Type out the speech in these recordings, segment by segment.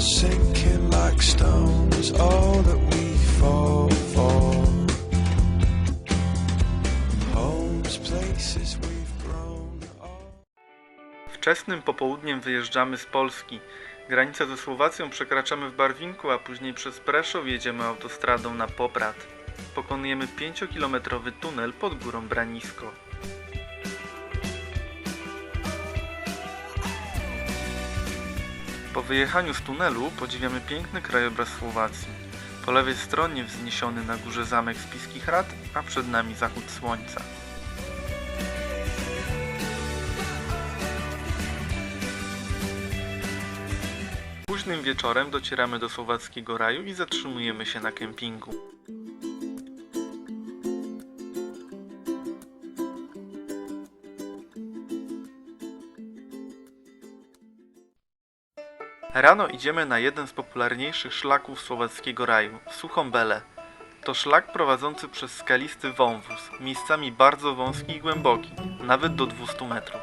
sinking like stones, all that we fall for. Homes, places we've grown. Wczesnym popołudniem wyjeżdżamy z Polski. Granicę ze Słowacją przekraczamy w Barwinku, a później przez Preszów jedziemy autostradą na Poprad. Pokonujemy 5-kilometrowy tunel pod górą Branisko. Po wyjechaniu z tunelu podziwiamy piękny krajobraz Słowacji. Po lewej stronie wzniesiony na górze zamek Spiskich Rad, a przed nami zachód słońca. Późnym wieczorem docieramy do słowackiego raju i zatrzymujemy się na kempingu. Rano idziemy na jeden z popularniejszych szlaków słowackiego raju Suchą Belę. To szlak prowadzący przez skalisty wąwóz, miejscami bardzo wąski i głęboki, nawet do 200 metrów.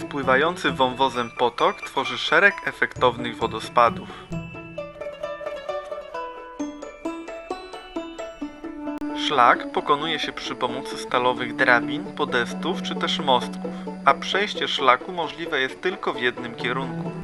Spływający wąwozem potok tworzy szereg efektownych wodospadów. Szlak pokonuje się przy pomocy stalowych drabin, podestów czy też mostków, a przejście szlaku możliwe jest tylko w jednym kierunku.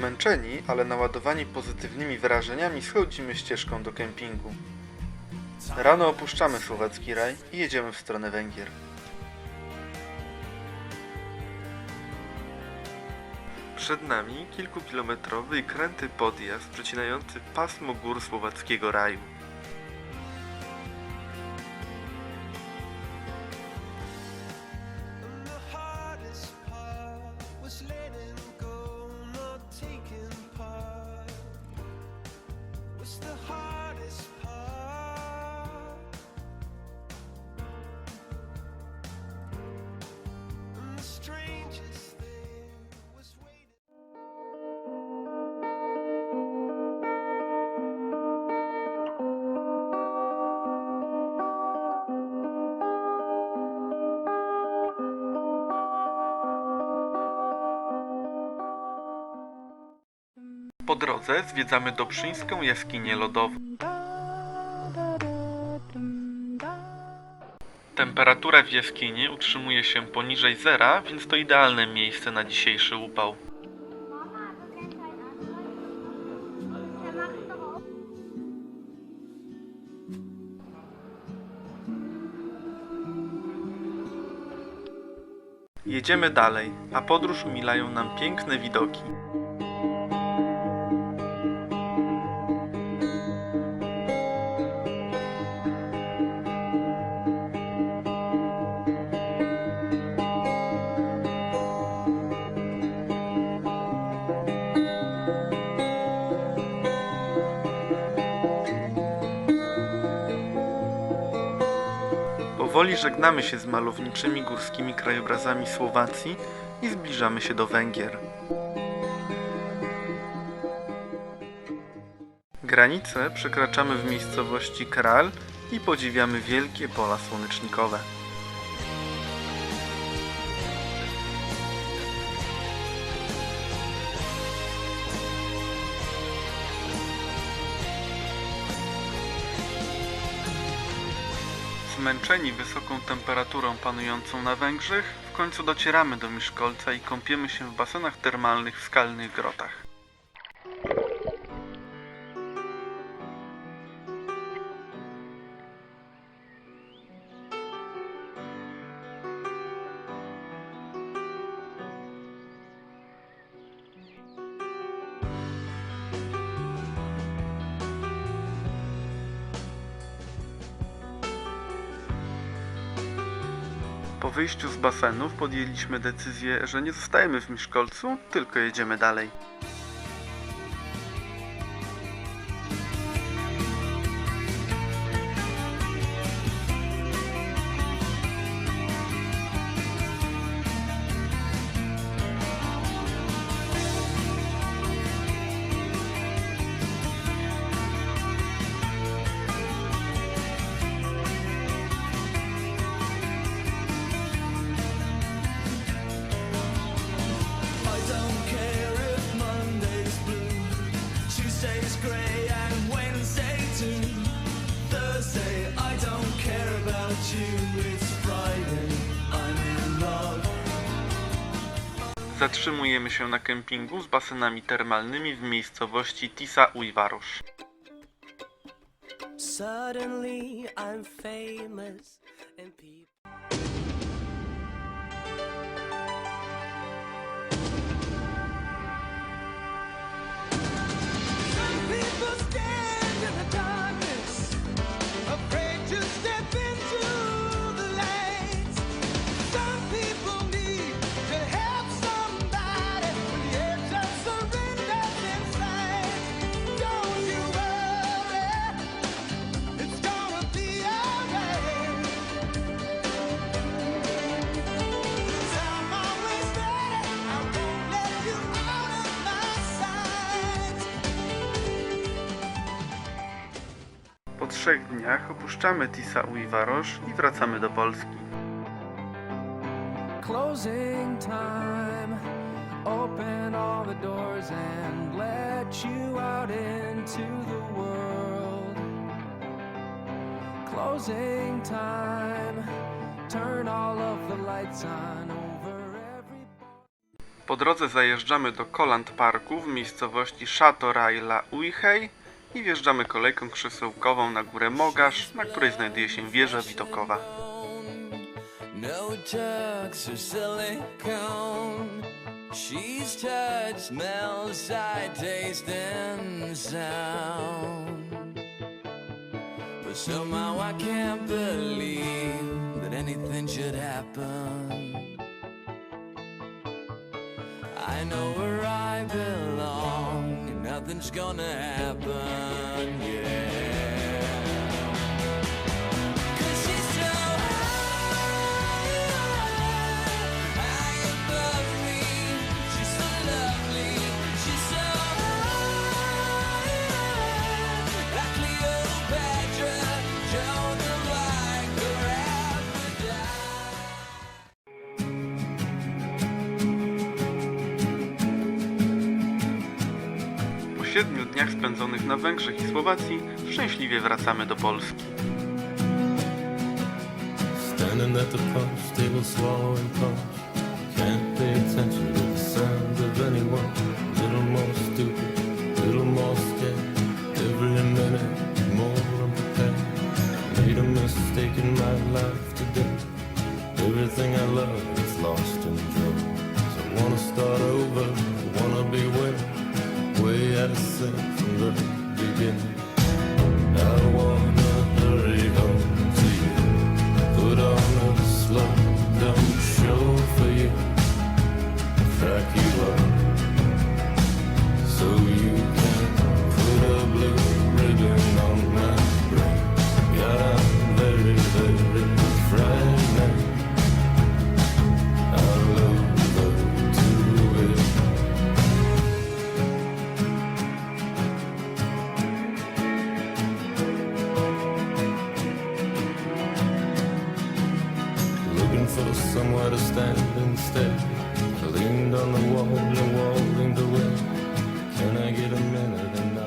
Zmęczeni, ale naładowani pozytywnymi wrażeniami schodzimy ścieżką do kempingu. Rano opuszczamy słowacki raj i jedziemy w stronę Węgier. Przed nami kilkukilometrowy i kręty podjazd przecinający pasmo gór słowackiego raju. Po drodze zwiedzamy Dobrzyńską jaskinię lodową. Temperatura w jaskini utrzymuje się poniżej zera, więc to idealne miejsce na dzisiejszy upał. Jedziemy dalej, a podróż umilają nam piękne widoki. Powoli żegnamy się z malowniczymi górskimi krajobrazami Słowacji i zbliżamy się do Węgier. Granicę przekraczamy w miejscowości Kral i podziwiamy wielkie pola słonecznikowe. Zmęczeni wysoką temperaturą panującą na Węgrzech, w końcu docieramy do Miszkolca i kąpiemy się w basenach termalnych w skalnych grotach. Po wyjściu z basenów podjęliśmy decyzję, że nie zostajemy w Miszkolcu, tylko jedziemy dalej. Zatrzymujemy się na kempingu z basenami termalnymi w miejscowości Tisa Ujwarosz. Suddenly I'm famous and People trzech dniach opuszczamy Tisa Ujwarosz i wracamy do Polski. closing time. Open all the doors and let you out into the world. Closing time. Turn all of the lights on over every. Po drodze zajeżdżamy do Koland Parku w miejscowości Chateau-Rail Ujhej i wjeżdżamy kolejką krzesełkową na górę Mogasz, na której znajduje się wieża widokowa. No. But somehow I can't believe that anything should happen. I know belong, and nothing's gonna happen, yeah. Siedmiu dniach spędzonych na Węgrzech i Słowacji szczęśliwie wracamy do Polski. Standing at the punch table, swallowing punch. Can't pay attention to the of anyone. Little more stupid, little more scared. Every minute more unprepared. Made a mistake in my life today. Everything I love is lost in I wanna start over, way out of somewhere to stand and stare. I leaned on the wall and wall leaned away. Can I get a minute